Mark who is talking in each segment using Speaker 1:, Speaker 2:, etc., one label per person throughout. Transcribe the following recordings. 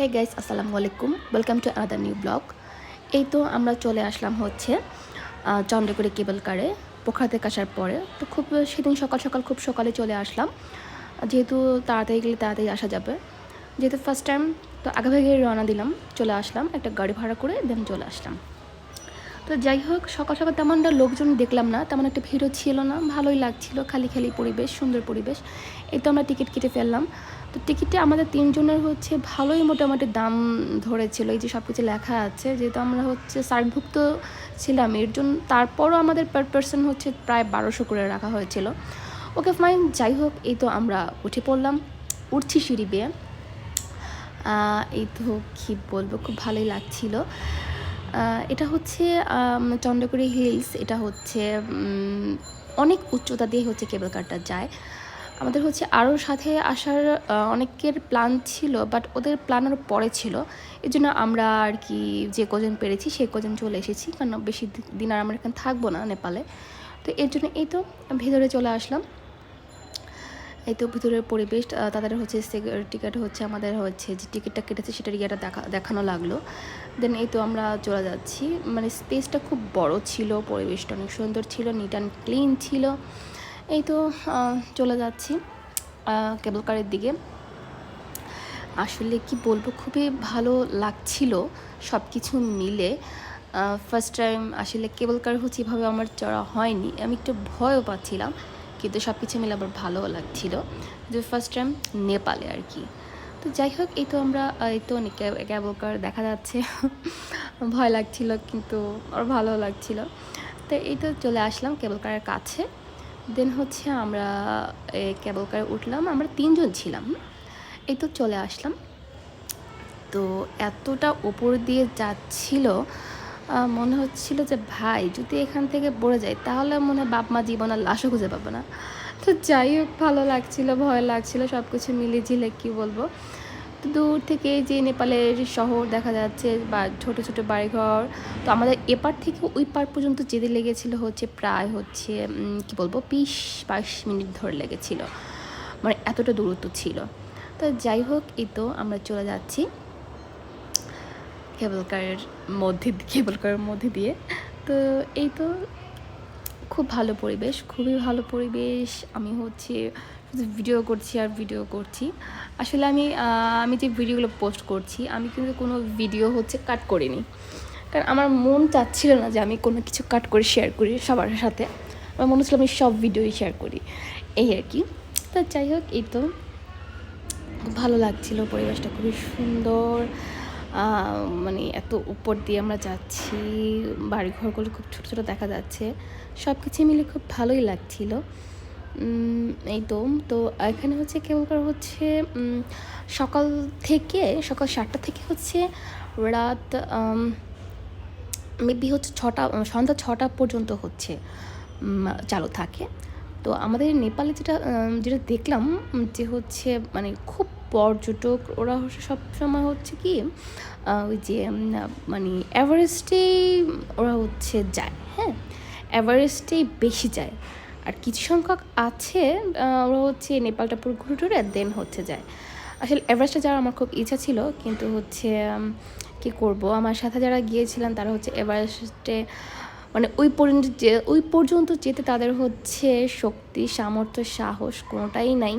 Speaker 1: হে guys আসসালামু আলাইকুম welcome to other new blog এই তো আমরা চলে আসলাম হচ্ছে চন্দ্রগড়ে কেবল কারে পোখরা থেকে আসার পরে। তো খুব সেদিন সকাল সকাল খুব সকালে চলে আসলাম। যেহেতু তাড়াতাড়ি গেলে তাড়াতাড়ি আসা যাবে। যেহেতু ফার্স্ট টাইম তো আগে ভাগে রওনা দিলাম, চলে আসলাম, একটা গাড়ি ভাড়া করে দেন চলে আসলাম। তো যাই হোক, সকাল সকাল তেমনটা লোকজন দেখলাম না। তেমন একটা ভিড়ও ছিল না। ভালোই লাগছিল। খালি খালি পরিবেশ, সুন্দর পরিবেশ। এই তো আমরা টিকিট কেটে ফেললাম। তো টিকিটে আমাদের তিনজনের হচ্ছে ভালোই মোটামুটি দাম ধরেছিল। এই যে সব কিছু লেখা আছে, যেহেতু আমরা হচ্ছে সার্কভুক্ত ছিলাম, এর জন্য তারপরও আমাদের পার পার্সন হচ্ছে প্রায় বারোশো করে রাখা হয়েছিল। ওকে ফাইন যাই হোক, এই তো আমরা উঠে পড়লাম। উঠছি সিঁড়ি বেয়ে। এই তো কী বলব, খুব ভালোই লাগছিল। এটা হচ্ছে চন্দ্রকুড়ি হিলস, এটা হচ্ছে অনেক উচ্চতা দিয়ে হচ্ছে কেবল কারটা যায়। আমাদের হচ্ছে আরও সাথে আসার অনেকের প্ল্যান ছিল, বাট ওদের প্ল্যান আরও পরে ছিল। এই জন্য আমরা আর কি যে কজন পেরেছি সেই কজন চলে এসেছি, কারণ বেশি দিন আর আমরা এখানে থাকব না নেপালে। তো এর জন্য এই তো ভেতরে চলে আসলাম। এই তো ভিতরের পরিবেশ তাদের হচ্ছে টিকিট হচ্ছে, আমাদের হচ্ছে যে টিকিটটা কেটেছে সেটার ইয়েটা দেখা, দেখানো লাগল। দেন এই তো আমরা চলে যাচ্ছি। মানে স্পেসটা খুব বড় ছিল, পরিবেশটা অনেক সুন্দর ছিল নিট অ্যান্ড ক্লিন ছিল। এই তো চলে যাচ্ছি কেবল কারের দিকে। আসলে কি বলব, খুবই ভালো লাগছিল সব কিছু মিলে ফার্স্ট টাইম আসলে কেবল কার হচ্ছে এভাবে আমার চড়া হয়নি। আমি একটু ভয়ও পাচ্ছিলাম। কিন্তু সব কিছু মিলে আবার ভালোও লাগছিল। যে ফার্স্ট টাইম নেপালে আর কি। তো যাই হোক, এই তো আমরা এই তো কেবল কার দেখা যাচ্ছে। ভয় লাগছিল, কিন্তু আর ভালো লাগছিল। তো এই তো চলে আসলাম কেবল কারের কাছে। দেন হচ্ছে আমরা কেবল কারে উঠলাম। আমরা তিনজন ছিলাম। এই তো চলে আসলাম। তো এতটা ওপর দিয়ে যাচ্ছিল মনে হচ্ছিল যে, ভাই, যদি এখান থেকে পড়ে যায় তাহলে মনে হয় বাপ মা জীবন আর লাশও খুঁজে পাবে না। তো যাই হোক, ভালো লাগছিল, ভয় লাগছিল সব কিছু মিলে ঝিলে, কী বলব? তো দূর থেকে যে নেপালের শহর দেখা যাচ্ছে, বা ছোটো ছোটো বাড়িঘর, তো আমাদের এপার থেকে ওই পার পর্যন্ত যেতে লেগেছিল হচ্ছে প্রায় হচ্ছে কি বলব, বিশ, বাইশ মিনিট ধরে লেগেছিল। মানে এতটা দূরত্ব ছিল। তো যাই হোক, এই তো আমরা চলে যাচ্ছি। কেবল কারের মধ্যে কেবল কারের মধ্যে দিয়ে। তো এই তো খুব ভালো পরিবেশ, খুবই ভালো পরিবেশ। আমি হচ্ছে ভিডিও করছি আর ভিডিও করছি। আসলে আমি আমি যে ভিডিওগুলো পোস্ট করছি, আমি কিন্তু কোনো ভিডিও হচ্ছে কাট করিনি। কারণ আমার মন চাচ্ছিল না যে আমি কোনো কিছু কাট করে শেয়ার করি সবার সাথে। আমার মনে হচ্ছিল আমি সব ভিডিওই শেয়ার করি। এই আর কি। তো যাই হোক, এই তো। ভালো লাগছিল, পরিবেশটা খুবই সুন্দর। মানে এত উপর দিয়ে আমরা যাচ্ছি বাড়ি ঘরগুলো খুব ছোটো ছোটো দেখা যাচ্ছে সব কিছু মিলে খুব ভালোই লাগছিল। এই তো তো এখানে হচ্ছে কেবল করে হচ্ছে সকাল থেকে, সকাল সাতটা থেকে হচ্ছে রাত মেবি হচ্ছে ছটা, সন্ধ্যা ছটা পর্যন্ত হচ্ছে চালু থাকে। তো আমাদের নেপালে যেটা যেটা দেখলাম যে হচ্ছে মানে খুব পর্যটক, ওরা হচ্ছে সব সময় হচ্ছে কি ওই যে মানে এভারেস্টেই ওরা হচ্ছে যায় হ্যাঁ? এভারেস্টেই বেশি যায়। আর কিছু সংখ্যক আছে ওরা হচ্ছে নেপালটা পুরো ঘুরে টুরে দেন হচ্ছে যায়। আসলে এভারেস্টে যাওয়ার আমার খুব ইচ্ছা ছিল, কিন্তু হচ্ছে কি করব? আমার সাথে যারা গিয়েছিলেন, তারা হচ্ছে এভারেস্টে মানে ওই পর্যন্ত যে, ওই পর্যন্ত যেতে তাদের হচ্ছে শক্তি, সামর্থ্য, সাহস কোনোটাই নাই।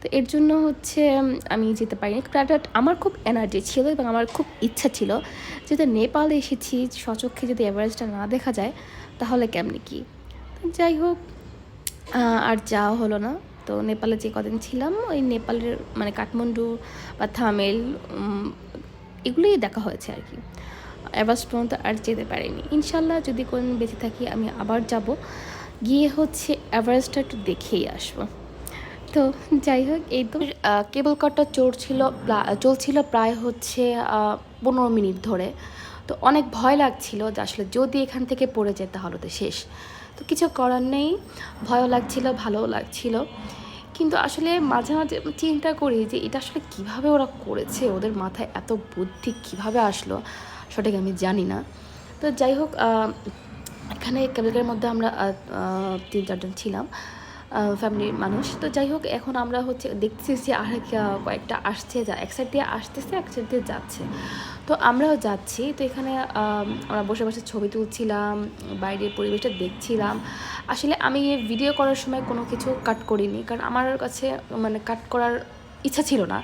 Speaker 1: তো এর জন্য হচ্ছে আমি যেতে পারিনি। বাট আমার খুব এনার্জি ছিল এবং আমার খুব ইচ্ছা ছিল যেহেতু নেপালে এসেছি সচক্ষে যদি এভারেস্টটা না দেখা যায়, তাহলে কেমনি কি? যাই হোক আর যাওয়া হলো না। তো নেপালে যে কদিন ছিলাম, ওই নেপালের মানে কাঠমান্ডু বা থামেল এগুলোই দেখা হয়েছে আর কি। এভারেস্ট পর্যন্ত আর যেতে পারিনি। ইনশাল্লাহ যদি কোন বেঁচে থাকি, আমি আবার যাব। গিয়ে হচ্ছে এভারেস্টটা একটু দেখেই আসব। তো যাই হোক, এই তো। কেবল কারটা চড়ছিল, প্লা- চলছিল প্রায় হচ্ছে পনেরো মিনিট ধরে। তো অনেক ভয় লাগছিল যে আসলে যদি এখান থেকে পড়ে যায় তাহলে তো শেষ। তো কিছু করার নেই, ভয়ও লাগছিল, ভালোও লাগছিল। কিন্তু আসলে মাঝে মাঝে চিন্তা করি যে এটা আসলে কীভাবে ওরা করেছে, ওদের মাথায় এত বুদ্ধি কীভাবে আসলো, সঠিক আমি জানি না। তো যাই হোক এখানে কেবলকারের মধ্যে আমরা তিন চারজন ছিলাম। ফ্যামিলির মানুষ। তো যাই হোক, এখন আমরা হচ্ছে দেখতেছি যে আর কয়েকটা আসছে যা, এক সাইড দিয়ে আসতেছে, এক সাইড দিয়ে যাচ্ছে। তো আমরাও যাচ্ছি। তো এখানে আমরা বসে বসে ছবি তুলছিলাম, বাইরের পরিবেশটা দেখছিলাম। আসলে আমি ভিডিও করার সময় কোনো কিছু কাট করিনি, কারণ আমার কাছে মানে কাট করার ইচ্ছা ছিল না।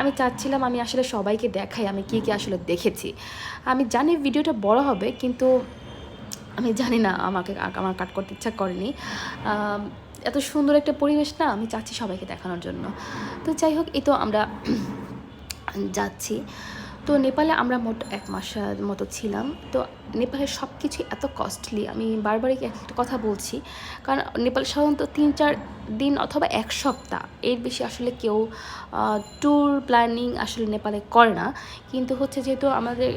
Speaker 1: আমি চাচ্ছিলাম আমি আসলে সবাইকে দেখাই, আমি কী কী আসলে দেখেছি। আমি জানি ভিডিওটা বড় হবে, কিন্তু আমি জানি না আমাকে, আমার কাট করতে ইচ্ছা করেনি। এত সুন্দর একটা পরিবেশ না, আমি চাচ্ছি সবাইকে দেখানোর জন্য। তো যাই হোক এ তো আমরা যাচ্ছি। তো নেপালে আমরা মোট এক মাসের মতো ছিলাম। তো নেপালের সব কিছুই এত কস্টলি আমি বারবারই একটা কথা বলছি। কারণ নেপাল সাধারণত তিন চার দিন অথবা এক সপ্তাহ, এর বেশি আসলে কেউ ট্যুর প্ল্যানিং আসলে নেপালে করে না। কিন্তু হচ্ছে যেহেতু আমাদের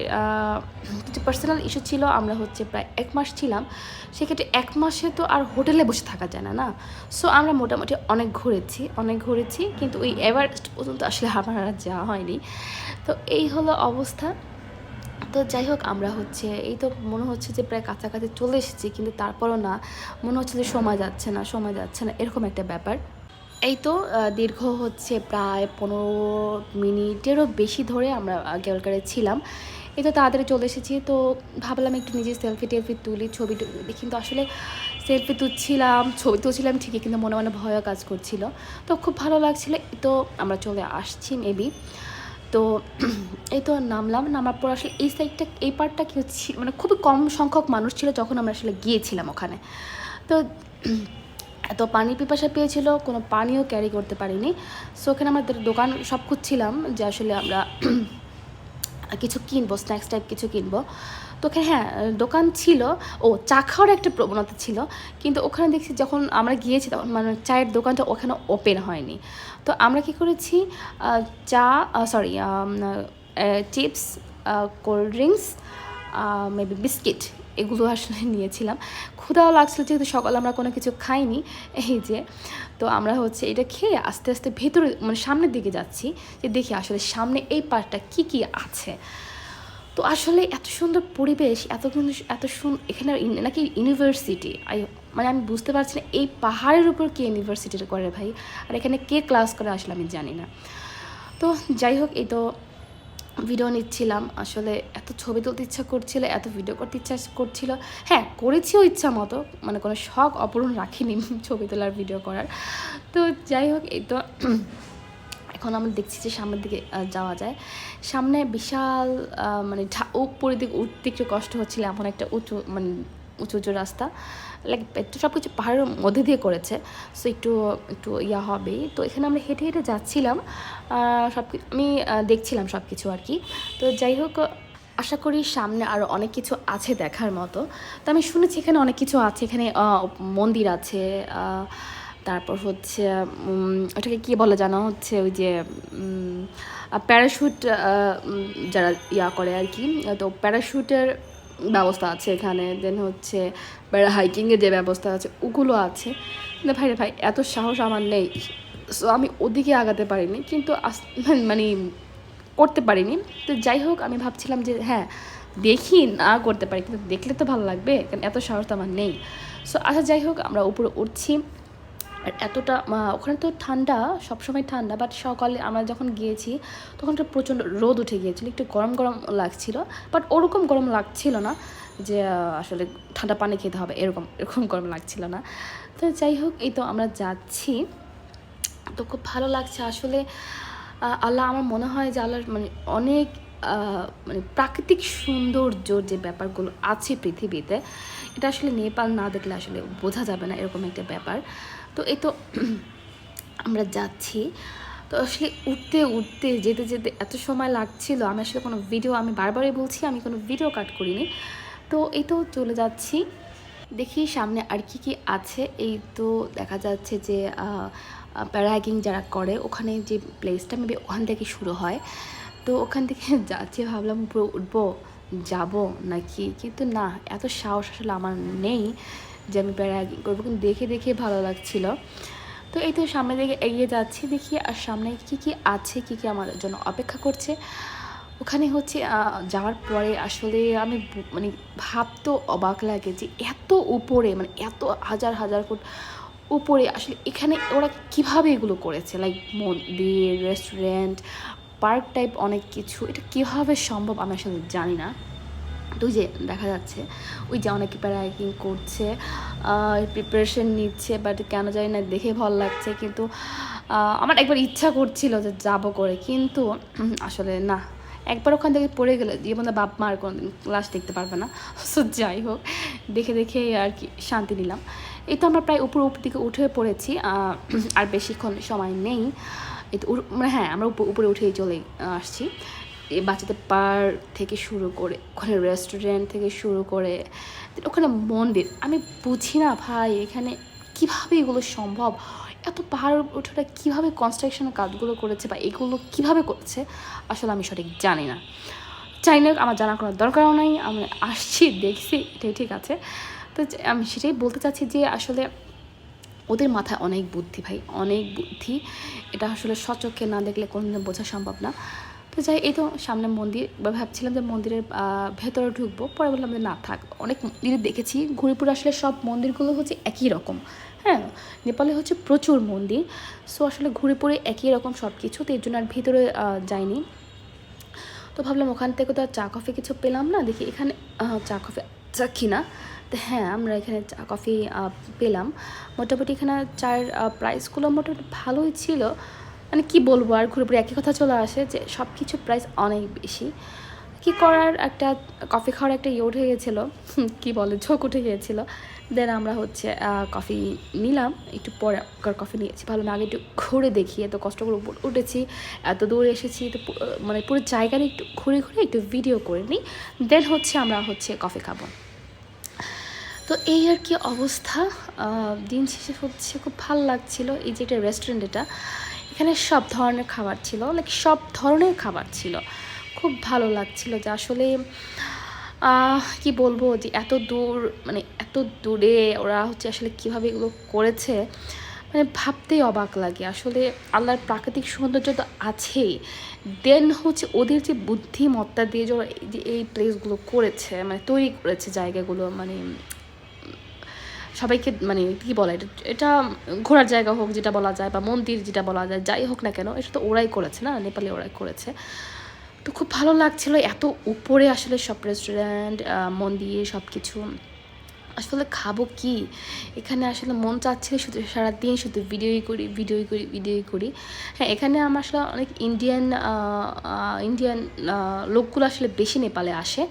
Speaker 1: কিছু পার্সোনাল ইস্যু ছিল, আমরা হচ্ছে প্রায় এক মাস ছিলাম। সেক্ষেত্রে এক মাসে তো আর হোটেলে বসে থাকা যায় না না? সো আমরা মোটামুটি অনেক ঘুরেছি অনেক ঘুরেছি। কিন্তু ওই এভারেস্ট পর্যন্ত আসলে আমার যাওয়া হয়নি। তো এই হলো অবস্থা। তো যাই হোক, আমরা হচ্ছে, এই তো মনে হচ্ছে যে প্রায় কাছাকাছি চলে এসেছি, কিন্তু তারপরও না, মনে হচ্ছে যে সময় যাচ্ছে না, সময় যাচ্ছে না, এরকম একটা ব্যাপার। এই তো দীর্ঘ হচ্ছে প্রায় পনেরো মিনিটেরও বেশি ধরে আমরা গেলকারে ছিলাম। এই তো তাড়াতাড়ি চলে এসেছি, তো ভাবলাম একটু নিজে সেলফি টেলফি তুলি, ছবি। কিন্তু আসলে সেলফি তুলছিলাম, ছবি তুলছিলাম ঠিকই, কিন্তু মনে মনে ভয়ও কাজ করছিল। তো খুব ভালো লাগছিল তো আমরা চলে আসছি মেবি তো এই তো নামলাম, নামার পর আসলে এই সাইডটা এই পার্টটা কি হচ্ছে মানে খুবই কম সংখ্যক মানুষ ছিল যখন আমরা আসলে গিয়েছিলাম ওখানে। তো এত পানি পিপাসা পেয়েছিল, কোনো পানিও ক্যারি করতে পারিনি। সো ওখানে আমাদের দোকান সব খুঁজছিলাম যে আসলে আমরা কিছু কিনবো স্ন্যাক্স টাইপ কিছু কিনবো। তো ওখানে হ্যাঁ দোকান ছিল, ও চা খাওয়ার একটা প্রবণতা ছিল, কিন্তু ওখানে দেখছি যখন আমরা গিয়েছি তখন মানে চায়ের দোকানটা ওখানে ওপেন হয়নি। তো আমরা কি করেছি চা sorry chips cold drinks maybe biscuit এগুলো আসলে নিয়েছিলাম। ক্ষুধাও লাগছিল যেহেতু সকালে আমরা কোনো কিছু খাইনি, এই যে, তো আমরা হচ্ছে এটা খেয়ে আস্তে আস্তে ভেতরে মানে সামনের দিকে যাচ্ছি, যে দেখি আসলে সামনে এই পার্টটা কি কি আছে। তো আসলে এত সুন্দর পরিবেশ, এত কিন্তু এত সুন্দর এখানে নাকি ইউনিভার্সিটি মানে আমি বুঝতে পারছি না, এই পাহাড়ের উপর কে ইউনিভার্সিটিটা করে ভাই? আর এখানে কে ক্লাস করে আসলে আমি জানি না। তো যাই হোক, এই তো ভিডিও নিচ্ছিলাম। আসলে এত ছবি তুলতে ইচ্ছা করছিল, এত ভিডিও করতে ইচ্ছা করছিল। হ্যাঁ করেছিও ইচ্ছা মতো মানে কোনো শখ অপূরণ রাখিনি ছবি তোলার ভিডিও করার। তো যাই হোক, এই তো এখন আমরা দেখছি যে সামনের দিকে যাওয়া যায়। সামনে বিশাল মানে উপরের দিকে উঠতে একটু কষ্ট হচ্ছিল, এমন একটা উঁচু মানে উঁচু উঁচু রাস্তা। লাইক একটু সব কিছু পাহাড়ের মধ্যে দিয়ে করেছে সো একটু একটু ইয়া হবেই। তো এখানে আমরা হেঁটে হেঁটে যাচ্ছিলাম সব আমি দেখছিলাম সব কিছু আর কি। তো যাই হোক, আশা করি সামনে আরও অনেক কিছু আছে দেখার মতো। তো আমি শুনেছি এখানে অনেক কিছু আছে, এখানে মন্দির আছে তারপর হচ্ছে ওটাকে কী বলে জানা? হচ্ছে ওই যে প্যারাশুট যারা ইয়া করে আর কি, তো প্যারাশুটের ব্যবস্থা আছে এখানে। দেন হচ্ছে প্যারা হাইকিংয়ের যে ব্যবস্থা আছে, ওগুলো আছে। ভাই রে ভাই, এত সাহস আমার নেই। সো আমি ওদিকে আগাতে পারিনি, কিন্তু আস- মানে করতে পারিনি। তো যাই হোক, আমি ভাবছিলাম যে হ্যাঁ দেখি না করতে পারি, কিন্তু দেখলে তো ভালো লাগবে, কারণ এত সাহস তো আমার নেই। সো আচ্ছা যাই হোক, আমরা উপরে উঠছি। আর এতটা ওখানে তো ঠান্ডা, সবসময় ঠান্ডা বাট সকালে আমরা যখন গিয়েছি, তখন তো প্রচণ্ড রোদ উঠে গিয়েছিল, একটু গরম গরম লাগছিল বাট ওরকম গরম লাগছিল না যে আসলে ঠান্ডা পানি খেতে হবে, এরকম এরকম গরম লাগছিল না। তো যাই হোক, এই তো আমরা যাচ্ছি। তো খুব ভালো লাগছে, আসলে আল্লাহ আমার মনে হয় যে আল্লাহর মানে অনেক মানে প্রাকৃতিক সৌন্দর্য যে ব্যাপারগুলো আছে পৃথিবীতে, এটা আসলে নেপাল না দেখলে আসলে বোঝা যাবে না, এরকম একটা ব্যাপার। তো এই তো আমরা যাচ্ছি। তো আসলে উঠতে উঠতে, যেতে যেতে এত সময় লাগছিল। আমি আসলে কোনো ভিডিও আমি বারবারই বলছি, আমি কোনো ভিডিও কাট করিনি। তো এই তো চলে যাচ্ছি। দেখি সামনে আর কি কি আছে। এই তো দেখা যাচ্ছে যে প্যারাহাইকিং যারা করে, ওখানে যে প্লেসটা মেবি ওখান থেকে শুরু হয়। তো ওখান থেকে যাচ্ছি, ভাবলাম উপরে উঠবো, যাব নাকি? কিন্তু না, এত সাহস আসলে আমার নেই। যে আমি প্যারাহাইকিং করব, কিন্তু দেখে দেখে ভালো লাগছিল। তো এই তো সামনের দিকে এগিয়ে যাচ্ছি দেখি, আর সামনে কি কি আছে, কি কি আমার জন্য অপেক্ষা করছে। ওখানে হচ্ছে যাওয়ার পরে আসলে আমি মানে ভাবতেও অবাক লাগে যে এত উপরে মানে এত হাজার হাজার ফুট উপরে আসলে এখানে ওরা কীভাবে এগুলো করেছে? লাইক মন্দির রেস্টুরেন্ট পার্ক টাইপ অনেক কিছু, এটা কীভাবে সম্ভব আমি আসলে জানি না। তো যে দেখা যাচ্ছে, ওই যে অনেকে প্যারাকিং করছে প্রিপারেশন নিচ্ছে বাট কেন জানি না, দেখে ভালো লাগছে, কিন্তু আমার একবার ইচ্ছা করছিল যে যাব করে, কিন্তু আসলে না। একবার ওখান থেকে পড়ে গেলে জীবনে বাপ মা আর কোনোদিন ক্লাস দেখতে পারবে না। সো যাই হোক, দেখে দেখে আর কি শান্তি নিলাম। এই তো আমরা প্রায় উপর উপর দিকে উঠে পড়েছি আর বেশিক্ষণ সময় নেই। এই তো মানে হ্যাঁ আমরা উপর- উঠেই চলে আসছি। বাচ্চাদের পার্ক থেকে শুরু করে, ওখানে রেস্টুরেন্ট থেকে শুরু করে ওখানে মন্দির। আমি বুঝি না ভাই, এখানে কীভাবে এগুলো সম্ভব? এত পাহাড় ওঠাটা কীভাবে কনস্ট্রাকশনের কাজগুলো করেছে বা এগুলো কীভাবে করেছে? আসলে আমি সঠিক জানি না। চাই না আমার জানা কোনো দরকারও নাই, আমি আসছি, দেখছি, এটাই ঠিক আছে। তো আমি সেটাই বলতে চাচ্ছি যে, আসলে ওদের মাথায় অনেক বুদ্ধি ভাই, অনেক বুদ্ধি। এটা আসলে সচক্ষে না দেখলে কোনোদিন বোঝা সম্ভব না। তো যাই, এই তো সামনে মন্দির, বা ভাবছিলাম যে মন্দিরের ভেতরে ঢুকবো, পরে বললাম যে না, থাক। অনেক মন্দিরে দেখেছি, ঘুরিপুরে আসলে সব মন্দিরগুলো হচ্ছে একই রকম। হ্যাঁ নেপালে হচ্ছে প্রচুর মন্দির। সো আসলে ঘুরিপুরে একই রকম সব কিছু তো এর জন্য আর ভিতরে যাইনি। তো ভাবলাম ওখান থেকে তো আর চা, কফি কিছু পেলাম না, দেখি এখানে চা, কফি চা কিনা? তো হ্যাঁ আমরা এখানে চা, কফি পেলাম। মোটামুটি এখানে চার প্রাইসগুলো মোটামুটি ভালোই ছিল। মানে কি বলব আর ঘুরে ঘুরে একই কথা চলে আসে যে সব কিছু প্রাইস অনেক বেশি। কি করার একটা কফি খাওয়ার একটা ইয়ে উঠে গিয়েছিল হুম, কি বলে ঝোঁক উঠে গিয়েছিল দেন আমরা হচ্ছে কফি নিলাম একটু পরে কফি নিয়েছি। ভালো না আগে একটু ঘুরে দেখি এত কষ্ট করে উপর উঠেছি এত দূরে এসেছি তো মানে পুরো জায়গাটা একটু ঘুরে ঘুরে একটু ভিডিও করে নিই। দেন হচ্ছে আমরা হচ্ছে কফি খাব। তো এই আর কি অবস্থা। দিন শেষে হচ্ছে খুব ভালো লাগছিল। এই যে এটা রেস্টুরেন্ট এটা এখানে সব ধরনের খাবার ছিল লাইক সব ধরনের খাবার ছিল। খুব ভালো লাগছিল যে আসলে কি বলব যে এত দূর মানে এত দূরে ওরা হচ্ছে আসলে কীভাবে এগুলো করেছে মানে ভাবতেই অবাক লাগে। আসলে আল্লাহর প্রাকৃতিক সৌন্দর্য তো আছেই। দেন হচ্ছে ওদের যে বুদ্ধিমত্তা দিয়ে যে এই প্লেসগুলো করেছে মানে তৈরি করেছে জায়গাগুলো মানে সবাইকে মানে কি বলে এটা এটা ঘোরার জায়গা হোক যেটা বলা যায় বা মন্দির যেটা বলা যায়, যাই হোক না কেন, এটা তো ওরাই করেছে না? নেপালে ওরাই করেছে। তো খুব ভালো লাগছিল এত উপরে আসলে সব রেস্টুরেন্ট মন্দির সব কিছু আসলে খাব কি? এখানে আসলে মন চাচ্ছিল শুধু সারাদিন শুধু ভিডিওই করি ভিডিওই করি ভিডিওই করি। হ্যাঁ এখানে আমার আসলে অনেক ইন্ডিয়ান ইন্ডিয়ান লোকগুলো আসলে বেশি নেপালে আসে।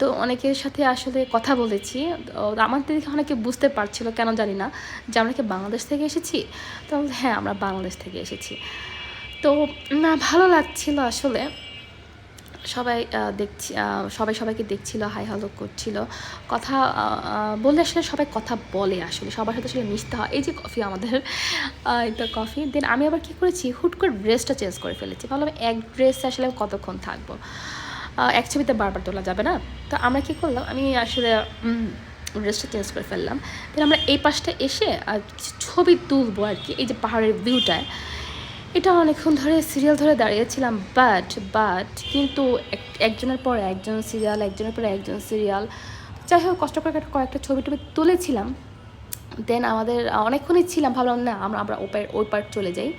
Speaker 1: তো অনেকের সাথে আসলে কথা বলেছি। আমাদের দেখে অনেকে বুঝতে পারছিল, কেন জানি না, যে আমরা কি বাংলাদেশ থেকে এসেছি? তো হ্যাঁ আমরা বাংলাদেশ থেকে এসেছি। তো না, ভালো লাগছিল আসলে। সবাই দেখছি সবাই সবাইকে দেখছিল, হাই হ্যালো করছিল। কথা বললে আসলে সবাই কথা বলে আসলে, সবার সাথে আসলে মিশতে হয়। এই যে কফি আমাদের এটা কফি। দেন আমি আবার কী করেছি, হুট করে ড্রেসটা চেঞ্জ করে ফেলেছি। ভাবলাম এক ড্রেস আসলে কতক্ষণ থাকব? এক ছবিতে বারবার তোলা যাবে না। তো আমরা কী করলাম, আমি আসলে ড্রেসটা চেঞ্জ করে ফেললাম। দেন আমরা এই পাশটা এসে আর ছবি তুলবো আর কি, এই যে পাহাড়ের ভিউটায় এটা অনেকক্ষণ ধরে সিরিয়াল ধরে দাঁড়িয়েছিলাম বাট বাট কিন্তু এক- একজনের পর একজন সিরিয়াল একজনের পর একজন সিরিয়াল যাই হোক, কষ্ট করে কয়েকটা ছবি টবি তুলেছিলাম। দেন আমাদের, অনেকক্ষণই ছিলাম, ভাবলাম না, আমরা আমরা ওপার, ওই পার চলে যাই।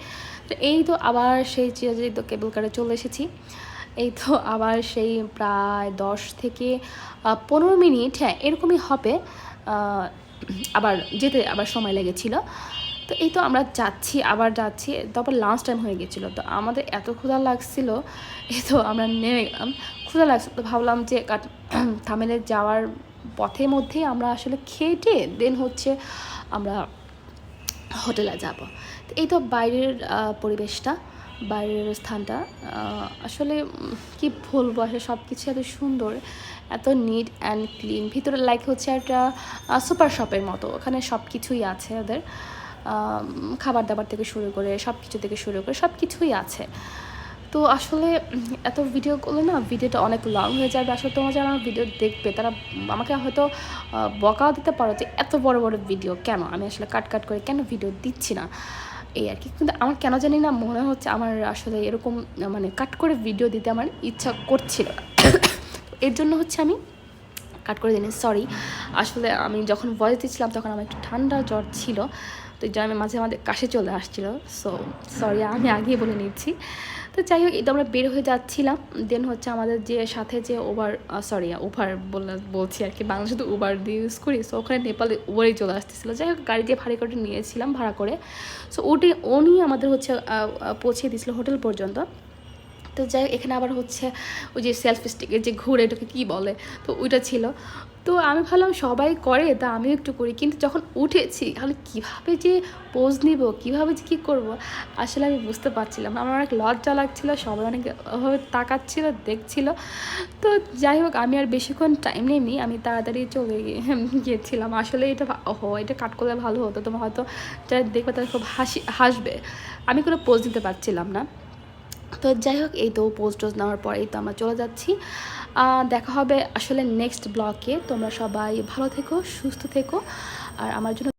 Speaker 1: তো এই তো আবার সেই চিরাজি তো কেবল কারে চলে এসেছি। এই তো আবার সেই প্রায় দশ থেকে পনেরো মিনিট হ্যাঁ এরকমই হবে। আবার যেতে আবার সময় লেগেছিল। তো এই তো আমরা যাচ্ছি, আবার যাচ্ছি। তারপর লাঞ্চ টাইম হয়ে গেছিল। তো আমাদের এত ক্ষুধা লাগছিল, এই তো আমরা নেমে গেলাম। ক্ষুধা লাগছিল, তো ভাবলাম যে থামেলে যাওয়ার পথের মধ্যেই আমরা আসলে খেটে দেন হচ্ছে আমরা হোটেলে যাব। তো এই তো বাইরের পরিবেশটা। বাইরের স্থানটা আসলে কি বলব, আসলে সব কিছু এত সুন্দর, এত নিট অ্যান্ড ক্লিন ভিতরে লাইক হচ্ছে একটা সুপার শপের মতো। ওখানে সব কিছুই আছে ওদের খাবার দাবার থেকে শুরু করে সব কিছু থেকে শুরু করে সব কিছুই আছে। তো আসলে এত ভিডিও করলে না ভিডিওটা অনেক লং হয়ে যাবে। আসলে তোমরা যারা আমার ভিডিও দেখবে, তারা আমাকে হয়তো বকাও দিতে পারো যে এত বড় বড় ভিডিও কেন? আমি আসলে কাট কাট করে কেন ভিডিও দিচ্ছি না? এই আর কি। কিন্তু আমার কেন জানি না মনে হচ্ছে আমার আসলে এরকম মানে কাট করে ভিডিও দিতে আমার ইচ্ছা করছিল না। এর জন্য হচ্ছে আমি কাট করে দিন সরি আসলে আমি যখন ভয়েস দিচ্ছিলাম, তখন আমার একটু ঠান্ডা জ্বর ছিল, তো এই আমি মাঝে মাঝে কাশে চলে আসছিল। সো সরি আমি আগেই বলে নিচ্ছি। তো যাই হোক তো আমরা বের হয়ে যাচ্ছিলাম। দেন হচ্ছে আমাদের যে সাথে যে ওভার সরি ওভার বলছি আর কি, বাংলাদেশে তো উবার দিয়ে ইউজ করি সো ওখানে নেপালে উবারই চলে আসতেছিলো। যাই হোক, গাড়ি দিয়ে ভাড়া করে নিয়েছিলাম, ভাড়া করে। সো ওটি উনি আমাদের হচ্ছে পৌঁছে দিয়েছিল হোটেল পর্যন্ত। তো যাই এখানে আবার হচ্ছে ওই যে সেলফ স্টিকের যে ঘুরে এটাকে কী বলে? তো ওইটা ছিল। তো আমি ভাবলাম সবাই করে, তা আমিও একটু করি। কিন্তু যখন উঠেছি, তাহলে কীভাবে যে পোজ নিব, কীভাবে যে কী করব, আসলে আমি বুঝতে পারছিলাম। আমার অনেক লজ্জা লাগছিল, সবাই অনেক তাকাচ্ছিল, দেখছিল। তো যাই হোক, আমি আর বেশিক্ষণ টাইম নেইনি, আমি তাড়াতাড়ি চলে গিয়ে গিয়েছিলাম। আসলে এটা ওহো, এটা কাট করলে ভালো হতো। তোমার হয়তো যারা দেখবে তারা খুব হাসি, হাসবে। আমি কোনো পোজ দিতে পারছিলাম না। তো যাই হোক, এই তো পোস্ট টোজ নেওয়ার পর এই তো আমরা চলে যাচ্ছি। দেখা হবে আসলে নেক্সট ব্লকে তোমরা সবাই ভালো থেকো, সুস্থ থেকো। আর আমার জন্য